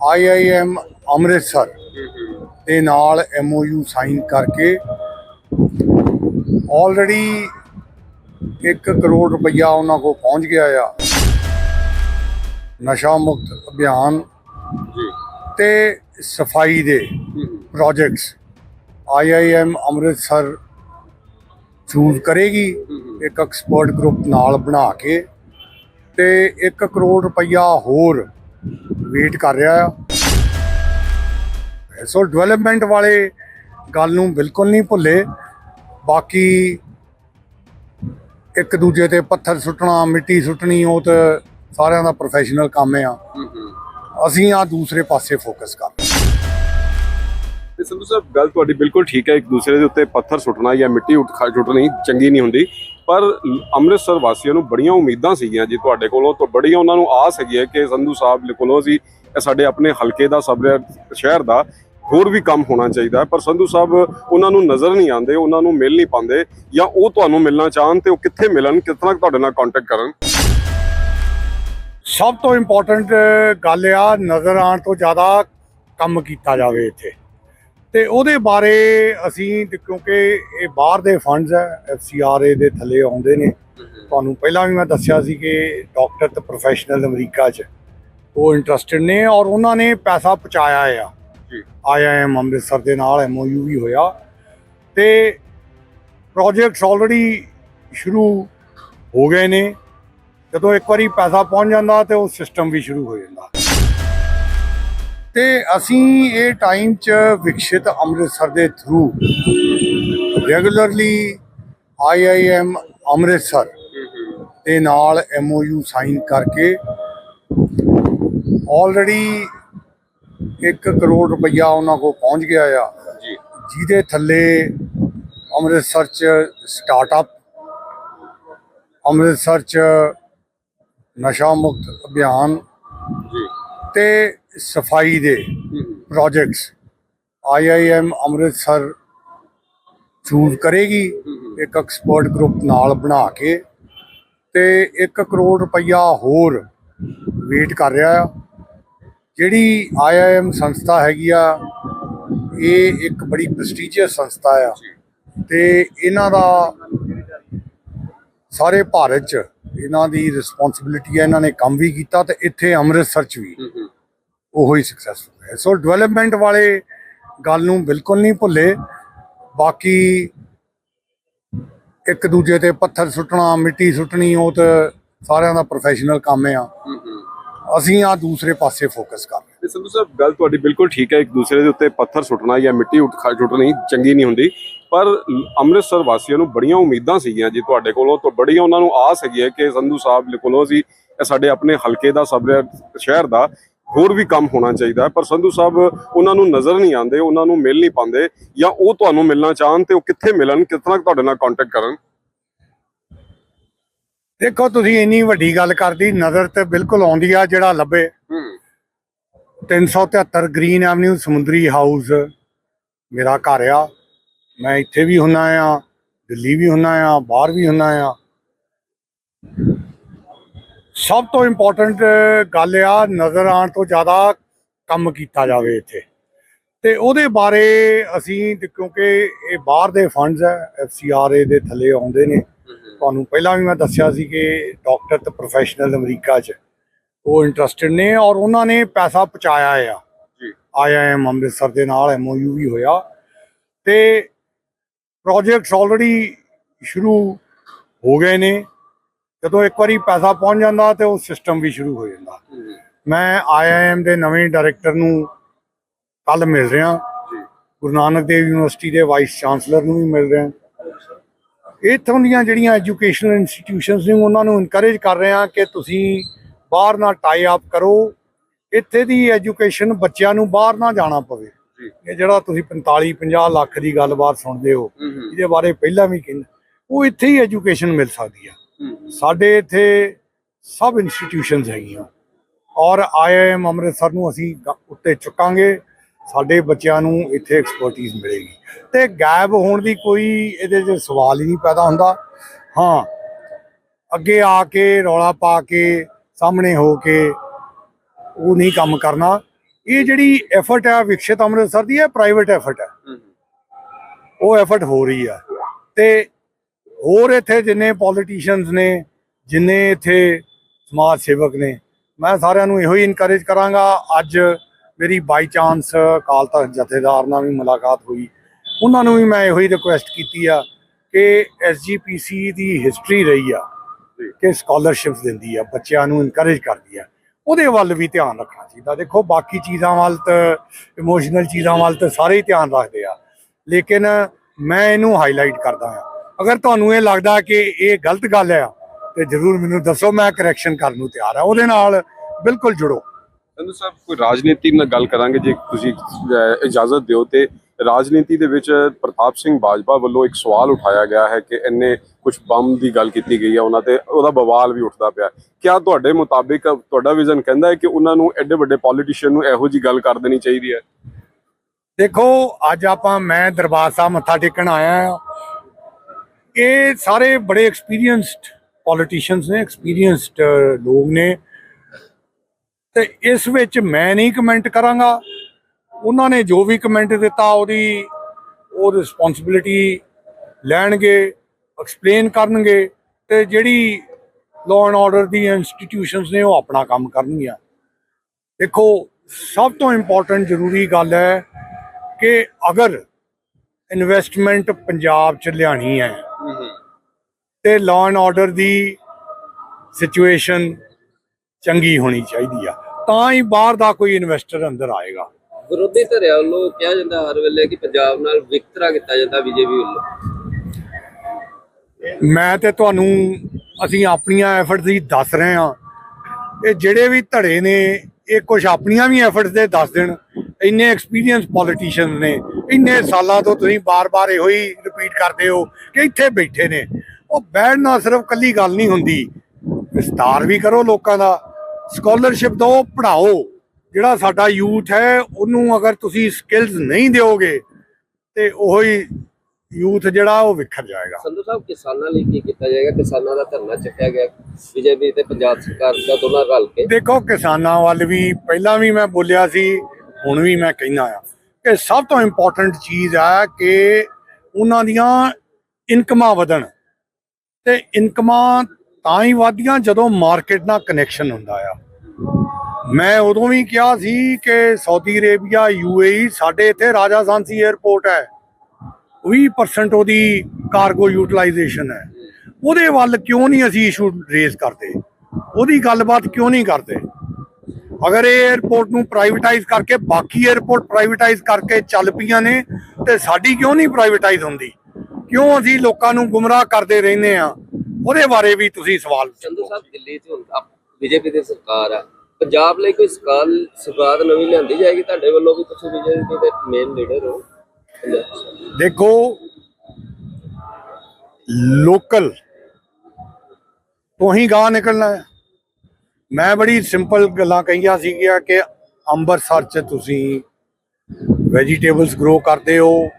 IIM Amritsar ਦੇ ਨਾਲ MOU sign ਕਰਕੇ ਆਲਰੇਡੀ 1 ਕਰੋੜ ਰੁਪਈਆ ਉਹਨਾਂ ਕੋਲ ਪਹੁੰਚ ਗਿਆ ਆ। ਨਸ਼ਾ ਮੁਕਤ ਅਭਿਆਨ ਤੇ ਸਫ਼ਾਈ ਦੇ ਪ੍ਰੋਜੈਕਟਸ ਆਈਆਈਐਮ ਅੰਮ੍ਰਿਤਸਰ ਚੂਜ਼ ਕਰੇਗੀ। ਇੱਕ ਐਕਸਪਰਟ ਗਰੁੱਪ ਨਾਲ ਬਣਾ ਕੇ ਤੇ 1 ਕਰੋੜ ਰੁਪਈਆ ਹੋਰ ਵੇਟ ਕਰ ਰਿਹਾ ਆ। ਸੋ ਡਿਵੈਲਪਮੈਂਟ ਵਾਲੇ ਗੱਲ ਨੂੰ ਬਿਲਕੁਲ ਨਹੀਂ ਭੁੱਲੇ। ਬਾਕੀ ਇੱਕ ਦੂਜੇ ਤੇ ਪੱਥਰ ਸੁੱਟਣਾ, ਮਿੱਟੀ ਸੁੱਟਣੀ, ਉਹ ਤੇ ਸਾਰਿਆਂ ਦਾ ਪ੍ਰੋਫੈਸ਼ਨਲ ਕੰਮ ਆ। ਅਸੀਂ ਆ ਦੂਸਰੇ ਪਾਸੇ ਫੋਕਸ ਕਰ ਤੇ ਸੰਧੂ ਸਾਹਿਬ, ਗੱਲ ਤੁਹਾਡੀ ਬਿਲਕੁਲ ਠੀਕ ਹੈ। ਇੱਕ ਦੂਸਰੇ ਦੇ ਉੱਤੇ ਪੱਥਰ ਸੁੱਟਣਾ ਜਾਂ ਮਿੱਟੀ ਉੱਠ- ਸੁੱਟਣੀ ਚੰਗੀ ਨਹੀਂ ਹੁੰਦੀ। ਪਰ ਅੰਮ੍ਰਿਤਸਰ ਵਾਸੀਆਂ ਨੂੰ ਬੜੀਆਂ ਉਮੀਦਾਂ ਸੀਗੀਆਂ ਜੀ ਤੁਹਾਡੇ ਕੋਲੋਂ ਤੋਂ ਬੜੀਆਂ ਉਹਨਾਂ ਨੂੰ ਆਸ ਹੈਗੀ ਹੈ ਕਿ ਸੰਧੂ ਸਾਹਿਬ ਕੋਲੋਂ ਸੀ ਸਾਡੇ ਆਪਣੇ ਹਲਕੇ ਦਾ ਸਬਰ ਸ਼ਹਿਰ ਦਾ ਹੋਰ ਵੀ ਕੰਮ ਹੋਣਾ ਚਾਹੀਦਾ ਪਰ ਸੰਧੂ ਸਾਹਿਬ ਉਹਨਾਂ ਨੂੰ ਨਜ਼ਰ ਨਹੀਂ ਆਉਂਦੇ, ਉਹਨਾਂ ਨੂੰ ਮਿਲ ਨਹੀਂ ਪਾਉਂਦੇ ਜਾਂ ਉਹ ਤੁਹਾਨੂੰ ਮਿਲਣਾ ਚਾਹਣ ਤੇ ਉਹ ਕਿੱਥੇ ਮਿਲਣ ਕਿਤਨਾ ਤੁਹਾਡੇ ਨਾਲ ਕੰਟੈਕਟ ਕਰਨ? ਸਭ ਤੋਂ ਇੰਪੋਰਟੈਂਟ ਗੱਲ ਆ, ਨਜ਼ਰ ਆਉਣ ਤੋਂ ਜ਼ਿਆਦਾ ਕੰਮ ਕੀਤਾ ਜਾਵੇ ਇੱਥੇ। ਤੇ ਉਹਦੇ ਬਾਰੇ ਅਸੀਂ ਕਿਉਂਕਿ ਇਹ ਬਾਹਰ ਦੇ ਫੰਡਸ ਹੈ ਐਫਸੀਆਰਏ ਦੇ ਥੱਲੇ ਆਉਂਦੇ ਨੇ। ਤੁਹਾਨੂੰ ਪਹਿਲਾਂ ਵੀ ਮੈਂ ਦੱਸਿਆ ਸੀ ਕਿ ਡਾਕਟਰ ਤੇ ਪ੍ਰੋਫੈਸ਼ਨਲ ਅਮਰੀਕਾ 'ਚ ਉਹ ਇੰਟਰਸਟਿਡ ਨੇ ਔਰ ਉਹਨਾਂ ਨੇ ਪੈਸਾ ਪਹੁੰਚਾਇਆ ਆ। ਜੀ। ਆਈਆਈਐਮ ਅੰਮ੍ਰਿਤਸਰ ਦੇ ਨਾਲ ਐਮਓਯੂ ਵੀ ਹੋਇਆ। ਤੇ ਪ੍ਰੋਜੈਕਟਸ ਆਲਰੇਡੀ ਸ਼ੁਰੂ ਹੋ ਗਏ ਨੇ। ਜਦੋਂ ਇੱਕ ਵਾਰੀ ਪੈਸਾ ਪਹੁੰਚ ਜਾਂਦਾ ਤੇ ਉਹ ਸਿਸਟਮ ਵੀ ਸ਼ੁਰੂ ਹੋ ਜਾਂਦਾ। ਤੇ ਅਸੀਂ ਇਹ ਟਾਈਮ 'ਚ ਵਿਕਸਿਤ ਅੰਮ੍ਰਿਤਸਰ ਦੇ ਥਰੂ ਰੈਗੂਲਰਲੀ ਆਈਆਈਐਮ ਅੰਮ੍ਰਿਤਸਰ ਦੇ ਨਾਲ ਐਮਓਯੂ ਸਾਈਨ ਕਰਕੇ ਆਲਰੇਡੀ 1 ਕਰੋੜ ਰੁਪਈਆ ਉਹਨਾਂ ਕੋਲ ਪਹੁੰਚ ਗਿਆ ਆ। ਜੀ। ਜਿਹਦੇ ਥੱਲੇ ਅੰਮ੍ਰਿਤਸਰ 'ਚ ਸਟਾਰਟਅਪ ਅੰਮ੍ਰਿਤਸਰ 'ਚ ਨਸ਼ਾ ਮੁਕਤ ਅਭਿਆਨ ਜੀ ਸਫ਼ਾਈ ਦੇ ਪ੍ਰੋਜੈਕਟਸ ਆਈਆਈਐਮ ਅੰਮ੍ਰਿਤਸਰ ਚੂਜ਼ ਕਰੇਗੀ। ਇੱਕ ਐਕਸਪਰਟ ਗਰੁੱਪ ਨਾਲ ਬਣਾ ਕੇ ਤੇ 1 ਕਰੋੜ ਰੁਪਈਆ ਹੋਰ ਵੇਟ ਕਰ ਰਿਹਾ ਆ। ਜਿਹੜੀ ਆਈਆਈਐਮ ਸੰਸਥਾ ਹੈਗੀ ਆ, ਇਹ ਇੱਕ ਬੜੀ ਪ੍ਰੈਸਟੀਜੀਅਸ ਸੰਸਥਾ ਆ ਤੇ ਇਹਨਾਂ ਦਾ ਸਾਰੇ ਭਾਰਤ 'ਚ ਇਹਨਾਂ ਦੀ ਰਿਸਪੌਂਸਿਬਿਲਿਟੀ ਹੈ ਇਹਨਾਂ ਨੇ ਕੰਮ ਵੀ ਕੀਤਾ ਤੇ ਇੱਥੇ ਅੰਮ੍ਰਿਤਸਰ 'ਚ ਵੀ। ਉਹੋ ਹੀ ਸਕਸੈਸਫੁਲ ਹੈ ਸੋ ਡਿਵੈਲਪਮੈਂਟ ਵਾਲੇ ਗੱਲ ਨੂੰ ਬਿਲਕੁਲ ਨਹੀਂ ਭੁੱਲੇ। ਬਾਕੀ ਇੱਕ ਦੂਜੇ ਤੇ ਪੱਥਰ ਸੁੱਟਣਾ, ਮਿੱਟੀ ਸੁੱਟਣੀ, ਉਹ ਤੇ ਸਾਰਿਆਂ ਦਾ ਪ੍ਰੋਫੈਸ਼ਨਲ ਕੰਮ ਆ। ਅਸੀਂ ਆ ਦੂਸਰੇ ਪਾਸੇ ਫੋਕਸ ਕਰ ਰਹੇ ਸੰਧੂ ਸਾਹਿਬ, ਗੱਲ ਤੁਹਾਡੀ ਬਿਲਕੁਲ ਠੀਕ ਹੈ। ਇੱਕ ਦੂਸਰੇ ਦੇ ਉੱਤੇ ਪੱਥਰ ਸੁੱਟਣਾ ਜਾਂ ਮਿੱਟੀ ਸੁੱਟਣੀ ਚੰਗੀ ਨਹੀਂ ਹੁੰਦੀ। ਪਰ ਅੰਮ੍ਰਿਤਸਰ ਵਾਸੀਆਂ ਨੂੰ ਬੜੀਆਂ ਉਮੀਦਾਂ ਸੀਗੀਆਂ ਜੀ ਤੁਹਾਡੇ ਕੋਲੋਂ। ਤੋਂ ਬੜੀਆਂ ਉਹਨਾਂ ਨੂੰ ਆਸ ਹੈਗੀ ਹੈ ਕਿ ਸੰਧੂ ਸਾਹਿਬ ਕੋਲੋਂ ਅਸੀਂ ਸਾਡੇ ਆਪਣੇ ਹਲਕੇ ਦਾ ਸਬਰ ਸ਼ਹਿਰ ਦਾ ਹੋਰ ਵੀ ਕੰਮ ਹੋਣਾ ਚਾਹੀਦਾ ਪਰ ਸੰਧੂ ਸਾਹਿਬ ਉਹਨਾਂ ਨੂੰ ਨਜ਼ਰ ਨਹੀਂ ਆਉਂਦੇ ਉਹਨਾਂ ਨੂੰ ਮਿਲ ਨਹੀਂ ਪਾਉਂਦੇ ਜਾਂ ਉਹ ਤੁਹਾਨੂੰ ਮਿਲਣਾ ਚਾਹਣ ਤੇ ਉਹ ਕਿੱਥੇ ਮਿਲਣ ਕਿਤਨਾ ਤੁਹਾਡੇ ਨਾਲ ਕੰਟੈਕਟ ਕਰਨ? ਦੇਖੋ ਤੁਸੀਂ ਇੰਨੀ ਵੱਡੀ ਗੱਲ ਕਰਦੀ ਨਜ਼ਰ ਤੇ ਬਿਲਕੁਲ ਆਉਂਦੀ ਆ ਜਿਹੜਾ ਲੱਭੇ। 373 ਗ੍ਰੀਨ ਐਵਨਿਊ ਸਮੁੰਦਰੀ ਹਾਊਸ ਮੇਰਾ ਘਰ ਆ। ਮੈਂ ਇੱਥੇ ਵੀ ਹੁੰਨਾ ਆ ਦਿੱਲੀ ਵੀ ਹੁੰਨਾ ਆ ਬਾਹਰ ਵੀ ਹੁੰਨਾ ਆ। ਸਭ ਤੋਂ ਇੰਪੋਰਟੈਂਟ ਗੱਲ ਆ ਨਜ਼ਰ ਆਉਣ ਤੋਂ ਜ਼ਿਆਦਾ ਕੰਮ ਕੀਤਾ ਜਾਵੇ ਇੱਥੇ। ਤੇ ਉਹਦੇ ਬਾਰੇ ਅਸੀਂ ਕਿਉਂਕਿ ਇਹ ਬਾਹਰ ਦੇ ਫੰਡਸ ਹੈ ਐਫਸੀਆਰਏ ਦੇ ਥੱਲੇ ਆਉਂਦੇ ਨੇ। ਤੁਹਾਨੂੰ ਪਹਿਲਾਂ ਵੀ ਮੈਂ ਦੱਸਿਆ ਸੀ ਕਿ ਡਾਕਟਰ ਤੇ ਪ੍ਰੋਫੈਸ਼ਨਲ ਅਮਰੀਕਾ 'ਚ ਉਹ ਇੰਟਰਸਟਿਡ ਨੇ ਔਰ ਉਹਨਾਂ ਨੇ ਪੈਸਾ ਪਹੁੰਚਾਇਆ ਆ। ਜੀ। ਆਈਆਈਐਮ ਅੰਮ੍ਰਿਤਸਰ ਦੇ ਨਾਲ ਐਮਓਯੂ ਵੀ ਹੋਇਆ। ਤੇ ਪ੍ਰੋਜੈਕਟਸ ਆਲਰੇਡੀ ਸ਼ੁਰੂ ਹੋ ਗਏ ਨੇ। ਜਦੋਂ ਇੱਕ ਵਾਰੀ ਪੈਸਾ ਪਹੁੰਚ ਜਾਂਦਾ ਤੇ ਉਹ ਸਿਸਟਮ ਵੀ ਸ਼ੁਰੂ ਹੋ ਜਾਂਦਾ। ਮੈਂ ਆਈਆਈਐਮ ਦੇ ਨਵੇਂ ਡਾਇਰੈਕਟਰ ਨੂੰ ਕੱਲ ਮਿਲ ਰਿਹਾ। ਗੁਰੂ ਨਾਨਕ ਦੇਵ ਯੂਨੀਵਰਸਿਟੀ ਦੇ ਵਾਈਸ ਚਾਂਸਲਰ ਨੂੰ ਵੀ ਮਿਲ ਰਿਹਾ। ਇੱਥੋਂ ਦੀਆਂ ਜਿਹੜੀਆਂ ਐਜੂਕੇਸ਼ਨਲ ਇੰਸਟੀਟਿਊਸ਼ਨਸ ਨੇ ਉਹਨਾਂ ਨੂੰ ਇਨਕਰੇਜ ਕਰ ਰਹੇ ਹਾਂ ਕਿ ਤੁਸੀਂ ਬਾਹਰ ਨਾਲ ਟਾਈ ਅਪ ਕਰੋ। ਇੱਥੇ ਦੀ ਐਜੂਕੇਸ਼ਨ ਬੱਚਿਆਂ ਨੂੰ ਬਾਹਰ ਨਾ ਜਾਣਾ ਪਵੇ। ਇਹ ਜਿਹੜਾ ਤੁਸੀਂ 45 50 ਲੱਖ ਦੀ ਗੱਲਬਾਤ ਸੁਣਦੇ ਹੋ ਇਹਦੇ ਬਾਰੇ ਪਹਿਲਾਂ ਵੀ ਕਹਿੰਦੇ। ਉਹ ਇੱਥੇ ਹੀ ਐਜੂਕੇਸ਼ਨ ਮਿਲ ਸਕਦੀ ਆ। ਸਾਡੇ ਇੱਥੇ ਸਭ ਇੰਸਟੀਟਿਊਸ਼ਨਸ ਹੈਗੀਆਂ। ਔਰ ਆਈਆਈਐਮ ਅੰਮ੍ਰਿਤਸਰ ਨੂੰ ਅਸੀਂ ਉੱਤੇ ਚੁੱਕਾਂਗੇ। ਸਾਡੇ ਬੱਚਿਆਂ ਨੂੰ ਇੱਥੇ ਐਕਸਪਰਟਿਜ਼ ਮਿਲੇਗੀ। ਤੇ ਗਾਇਬ ਹੋਣ ਦੀ ਕੋਈ ਇਹਦੇ 'ਚ ਸਵਾਲ ਹੀ ਨਹੀਂ ਪੈਦਾ ਹੁੰਦਾ। ਹਾਂ ਅੱਗੇ ਆ ਕੇ ਰੌਲਾ ਪਾ ਕੇ ਸਾਹਮਣੇ ਹੋ ਕੇ ਉਹ ਨਹੀਂ ਕੰਮ ਕਰਨਾ। ਇਹ ਜਿਹੜੀ ਐਫਰਟ ਹੈ ਵਿਕਸਿਤ ਅੰਮ੍ਰਿਤਸਰ ਦੀ ਹੈ ਪ੍ਰਾਈਵੇਟ ਐਫਰਟ ਹੈ। ਉਹ ਐਫਰਟ ਹੋ ਰਹੀ ਆ ਤੇ ਹੋਰ ਇੱਥੇ ਜਿੰਨੇ ਪੋਲੀਟੀਸ਼ੀਅਨਸ ਨੇ, ਜਿੰਨੇ ਇੱਥੇ ਸਮਾਜ ਸੇਵਕ ਨੇ, ਮੈਂ ਸਾਰਿਆਂ ਨੂੰ ਇਹੋ ਹੀ ਇਨਕਰੇਜ ਕਰਾਂਗਾ, ਅੱਜ ਮੇਰੀ ਬਾਈ ਚਾਂਸ ਅਕਾਲ ਤਖਤ ਜਥੇਦਾਰ ਨਾਲ ਵੀ ਮੁਲਾਕਾਤ ਹੋਈ। ਉਹਨਾਂ ਨੂੰ ਵੀ ਮੈਂ ਇਹੋ ਹੀ ਰਿਕੁਐਸਟ ਕੀਤੀ ਆ ਕਿ ਐਸਜੀਪੀਸੀ ਦੀ ਹਿਸਟਰੀ ਰਹੀ ਆ, ਕਿ ਸਕਾਲਰਸ਼ਿਪਸ ਦਿੰਦੀ ਆ, ਬੱਚਿਆਂ ਨੂੰ ਇਨਕਰੇਜ ਕਰਦੀ ਆ। ਉਹਦੇ ਵੱਲ ਵੀ ਧਿਆਨ ਰੱਖਣਾ ਚਾਹੀਦਾ। ਦੇਖੋ, ਬਾਕੀ ਚੀਜ਼ਾਂ ਵੱਲ ਤਾਂ ਇਮੋਸ਼ਨਲ ਚੀਜ਼ਾਂ ਵੱਲ ਤਾਂ ਸਾਰੇ ਹੀ ਧਿਆਨ ਰੱਖਦੇ ਆ। ਲੇਕਿਨ ਮੈਂ ਇਹਨੂੰ ਹਾਈਲਾਈਟ ਕਰਦਾ ਹਾਂ ਅਗਰ ਤੁਹਾਨੂੰ ਇਹ ਲੱਗਦਾ ਕਿ ਇਹ ਗਲਤ ਗੱਲ ਆ ਤੇ ਜਰੂਰ ਮੈਨੂੰ ਦੱਸੋ ਮੈਂ ਕਰੈਕਸ਼ਨ ਕਰਨ ਨੂੰ ਤਿਆਰ ਆ ਉਹਦੇ ਨਾਲ ਬਿਲਕੁਲ ਜੁੜੋ। ਸੰਧੂ ਸਾਹਿਬ ਕੋਈ ਰਾਜਨੀਤੀ ਨਾਲ ਗੱਲ ਕਰਾਂਗੇ ਜੇ ਤੁਸੀਂ ਇਜਾਜ਼ਤ ਦਿਓ ਤੇ ਰਾਜਨੀਤੀ ਦੇ ਵਿੱਚ ਪ੍ਰਤਾਪ ਸਿੰਘ ਬਾਜਵਾ ਵੱਲੋਂ ਇੱਕ ਸਵਾਲ ਉਠਾਇਆ ਗਿਆ ਹੈ ਕਿ ਇੰਨੇ ਕੁਝ ਬੰਮ ਦੀ ਗੱਲ ਕੀਤੀ ਗਈ ਹੈ ਉਹਨਾਂ ਤੇ ਉਹਦਾ ਬਵਾਲ ਵੀ ਉੱਠਦਾ ਪਿਆ। ਕਿਆ ਤੁਹਾਡੇ ਮੁਤਾਬਿਕ ਤੁਹਾਡਾ ਵਿਜ਼ਨ ਕਹਿੰਦਾ ਹੈ ਕਿ ਉਹਨਾਂ ਨੂੰ ਐਡੇ ਵੱਡੇ ਪੋਲੀਟੀਸ਼ੀਅਨ ਨੂੰ ਇਹੋ ਜੀ ਗੱਲ ਕਰ ਦੇਣੀ ਚਾਹੀਦੀ ਹੈ? ਦੇਖੋ ਅੱਜ ਆਪਾਂ ਮੈਂ ਦਰਬਾਰ ਸਾਹਿਬ ਮੱਥਾ ਟੇਕਣ ਆਇਆ ਹਾਂ। ਇਹ ਸਾਰੇ ਬੜੇ ਐਕਸਪੀਰੀਅੰਸਡ ਪੋਲੀਟੀਸ਼ੀਅਨਸ ਨੇ ਐਕਸਪੀਰੀਅੰਸਡ ਲੋਕ ਨੇ। ਤੇ ਇਸ ਵਿੱਚ ਮੈਂ ਨਹੀਂ ਕਮੈਂਟ ਕਰਾਂਗਾ। ਉਹਨਾਂ ਨੇ ਜੋ ਵੀ ਕਮੈਂਟ ਦਿੱਤਾ, ਉਹਦੀ ਉਹ ਰਿਸਪੌਂਸਿਬਿਲਿਟੀ ਲੈਣਗੇ ਐਕਸਪਲੇਨ ਕਰਨਗੇ ਤੇ ਜਿਹੜੀ ਲਾਅ ਐਂਡ ਆਰਡਰ ਦੀ ਇੰਸਟੀਟਿਊਸ਼ਨਸ ਨੇ, ਉਹ ਆਪਣਾ ਕੰਮ ਕਰਨਗੀਆਂ। ਦੇਖੋ, ਸਭ ਤੋਂ ਇੰਪੋਰਟੈਂਟ ਜ਼ਰੂਰੀ ਗੱਲ ਹੈ ਕਿ ਅਗਰ ਇਨਵੈਸਟਮੈਂਟ ਪੰਜਾਬ 'ਚ ਲਿਆਣੀ ਹੈ ਤੇ ਲਾਅ ਐਂਡ ਆਰਡਰ ਦੀ ਸਿਚੁਏਸ਼ਨ ਚੰਗੀ ਹੋਣੀ ਚਾਹੀਦੀ ਆ। ਤਾਂ ਹੀ ਬਾਹਰ ਦਾ ਕੋਈ ਇਨਵੈਸਟਰ ਅੰਦਰ ਆਏਗਾ। ਵਿਰੋਧੀ ਧਿਰਾਂ ਵੱਲੋਂ ਕਿਹਾ ਜਾਂਦਾ ਹਰ ਵੇਲੇ ਕਿ ਪੰਜਾਬ ਨਾਲ ਵਿਤਕਰਾ ਕੀਤਾ ਜਾਂਦਾ ਬੀਜੇਪੀ ਵੱਲੋਂ। ਮੈਂ ਤੇ ਤੁਹਾਨੂੰ ਅਸੀਂ ਆਪਣੀਆਂ ਐਫਰਟਸ ਹੀ ਦੱਸ ਰਹੇ ਹਾਂ। ਇਹ ਜਿਹੜੇ ਵੀ ਧੜੇ ਨੇ ਇਹ ਕੁਝ ਆਪਣੀਆਂ ਵੀ ਐਫਰਟਸ ਦੇ ਦੱਸ ਦੇਣ। ਇੰਨੇ ਐਕਸਪੀਰੀਅੰਸ ਪੋਲੀਟੀਸ਼ੀਅਨ ਨੇ। ਇੰਨੇ ਸਾਲਾਂ ਤੋਂ ਤੁਸੀਂ ਬਾਰ-ਬਾਰ ਇਹੋ ਹੀ ਰਿਪੀਟ ਕਰਦੇ ਹੋ ਕਿ ਇੱਥੇ ਬੈਠੇ ਨੇ। ਉਹ ਬੈਠ ਨਾਲ ਸਿਰਫ ਕੱਲੀ ਗੱਲ ਨਹੀਂ ਹੁੰਦੀ। ਵਿਸਤਾਰ ਵੀ ਕਰੋ ਲੋਕਾਂ ਦਾ। ਸਕਾਲਰਸ਼ਿਪ ਦਿਓ ਪੜ੍ਹਾਓ। ਜਿਹੜਾ ਸਾਡਾ ਯੂਥ ਹੈ ਉਹਨੂੰ ਅਗਰ ਤੁਸੀਂ ਸਕਿੱਲਸ ਨਹੀਂ ਦਿਓਗੇ ਤੇ ਉਹੀ ਯੂਥ ਜਿਹੜਾ ਉਹ ਵਿਖਰ ਜਾਏਗਾ। ਸੰਧੂ ਸਾਹਿਬ ਕਿਸਾਨਾਂ ਲਈ ਕੀ ਕੀਤਾ ਜਾਏਗਾ? ਕਿਸਾਨਾਂ ਦਾ ਧਰਨਾ ਚੱਕਿਆ ਗਿਆ। ਬੀਜੇਪੀ ਤੇ ਪੰਜਾਬ ਸਰਕਾਰ ਦਾ ਦੋਨਾਂ ਰਲ ਕੇ। ਦੇਖੋ ਕਿਸਾਨਾਂ ਵੱਲ ਵੀ ਪਹਿਲਾਂ ਵੀ ਮੈਂ ਬੋਲਿਆ ਸੀ ਹੁਣ ਵੀ ਮੈਂ ਕਹਿਣਾ ਆ ਕਿ ਸਭ ਤੋਂ ਇੰਪੋਰਟੈਂਟ ਚੀਜ਼ ਆ ਕਿ ਉਹਨਾਂ ਦੀਆਂ ਇਨਕਮਾਂ ਵਧਣ। ਤੇ ਇਨਕਮਾਂ ਤਾਂ ਹੀ ਵਧੀਆਂ ਜਦੋਂ ਮਾਰਕੀਟ ਨਾਲ ਕਨੈਕਸ਼ਨ ਹੁੰਦਾ ਆ। ਮੈਂ ਉਦੋਂ ਵੀ ਕਿਹਾ ਸੀ ਕਿ ਸਾਊਦੀ ਅਰੇਬੀਆ ਯੂਏਈ ਸਾਡੇ ਇੱਥੇ ਰਾਜਾ ਸਾਂਸੀ 에ਅਰਪੋਰਟ ਹੈ 20% ਉਹਦੀ ਕਾਰਗੋ ਯੂਟਿਲਾਈਜੇਸ਼ਨ ਹੈ। ਉਹਦੇ ਵੱਲ ਕਿਉਂ ਨਹੀਂ ਅਸੀਂ ਇਸ਼ੂ ਰੇਜ਼ ਕਰਦੇ? ਉਹਦੀ ਗੱਲਬਾਤ ਕਿਉਂ ਨਹੀਂ ਕਰਦੇ? ਅਗਰ ਇਹ 에ਅਰਪੋਰਟ ਨੂੰ ਪ੍ਰਾਈਵੇਟਾਈਜ਼ ਕਰਕੇ ਬਾਕੀ 에ਅਰਪੋਰਟ ਪ੍ਰਾਈਵੇਟਾਈਜ਼ ਕਰਕੇ ਚੱਲ ਪਈਆਂ ਨੇ, ਤੇ ਸਾਡੀ ਕਿਉਂ ਨਹੀਂ ਪ੍ਰਾਈਵੇਟਾਈਜ਼ ਹੁੰਦੀ? ਕਿਉਂ ਅਸੀਂ ਲੋਕਾਂ ਨੂੰ ਗੁੰਮਰਾਹ ਕਰਦੇ ਰਹਿੰਦੇ ਆ ਉਹਦੇ ਬਾਰੇ ਵੀ ਤੁਸੀਂ ਸਵਾਲ ਸੰਧੂ ਸਾਹਿਬ ਦਿੱਲੀ 'ਚ ਹੁਣ ਬੀਜੇਪੀ ਦੀ ਸਰਕਾਰ ਆ। ਪੰਜਾਬ ਲਈ ਕੋਈ ਸਰਕਾਰ ਸਰਕਾਰ ਨਵੀਂ ਲਿਆਂਦੀ ਜਾਏਗੀ? ਤੁਹਾਡੇ ਵੱਲੋਂ ਵੀ ਤੁਸੀਂ ਬੀਜੇਪੀ ਦੇ ਮੇਨ ਲੀਡਰ ਹੋ। ਦੇਖੋ ਲੋਕਲ ਤੋਂ ਹੀ ਗਾਹ ਨਿਕਲਣਾ ਹੈ। ਮੈਂ ਬੜੀ ਸਿੰਪਲ ਗੱਲਾਂ ਕਹੀਆਂ ਸੀਗੀਆਂ ਕਿ ਅੰਮ੍ਰਿਤਸਰ ਚ ਤੁਸੀਂ ਵੈਜੀਟੇਬਲਸ ਗਰੋ ਕਰਦੇ ਹੋ।